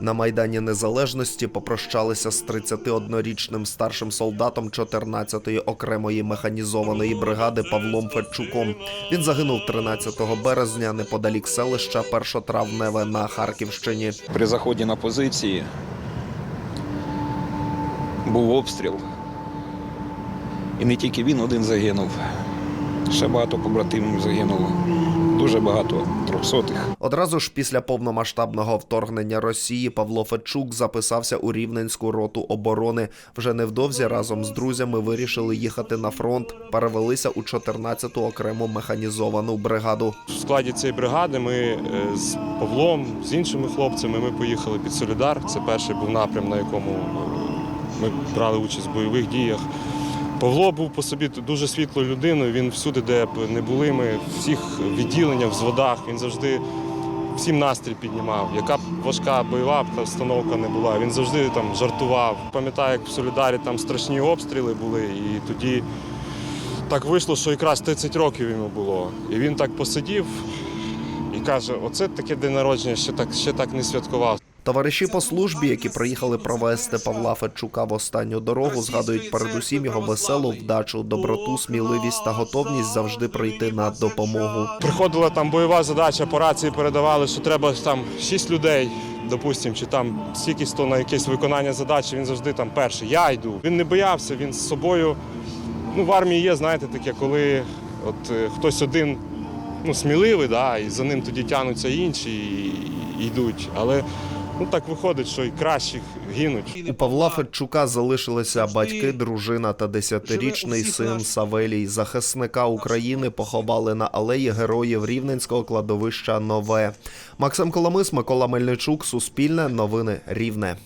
На майдані Незалежності попрощалися з 31-річним старшим солдатом 14-ї окремої механізованої бригади Павлом Федчуком. Він загинув 13 березня неподалік селища Першотравневе на Харківщині. При заході на позиції був обстріл. І не тільки він один загинув, ще багато побратимів загинуло. Дуже багато трьохсотих. Одразу ж після повномасштабного вторгнення Росії Павло Федчук записався у Рівненську роту оборони. Вже невдовзі разом з друзями вирішили їхати на фронт. Перевелися у 14-ту окрему механізовану бригаду. В складі цієї бригади ми е, з Павлом, з іншими хлопцями, ми поїхали під Солідар. Це перший був напрям, на якому е, ми брали участь в бойових діях. Павло був по собі дуже світлою людиною. Він всюди, де б не були ми, в всіх відділеннях, взводах, він завжди всім настрій піднімав. Яка б важка бойова установка не була. Він завжди там жартував. Пам'ятаю, як в Солідарі там страшні обстріли були, і тоді так вийшло, що якраз 30 років йому було. І він так посидів і каже: оце таке день народження, ще так, ще так не святкував. Товариші по службі, які приїхали провести Павла Федчука в останню дорогу, згадують передусім його веселу вдачу, доброту, сміливість та готовність завжди прийти на допомогу. Приходила там бойова задача, по рації передавали, що треба там 6 людей, допустимо, чи там стільки то на якесь виконання задачі, він завжди там перший. Я йду. Він не боявся, він з собою. Ну, в армії є, знаєте, таке, коли от е, хтось один ну, сміливий, да, і за ним тоді тягнуться інші і, і йдуть. Але ну, так виходить, що і кращих гинуть. У Павла Федчука залишилися батьки, дружина та десятирічний син Савелій. Захисника України поховали на алеї героїв Рівненського кладовища Нове. Максим Коломис, Микола Мельничук, Суспільне, Новини Рівне.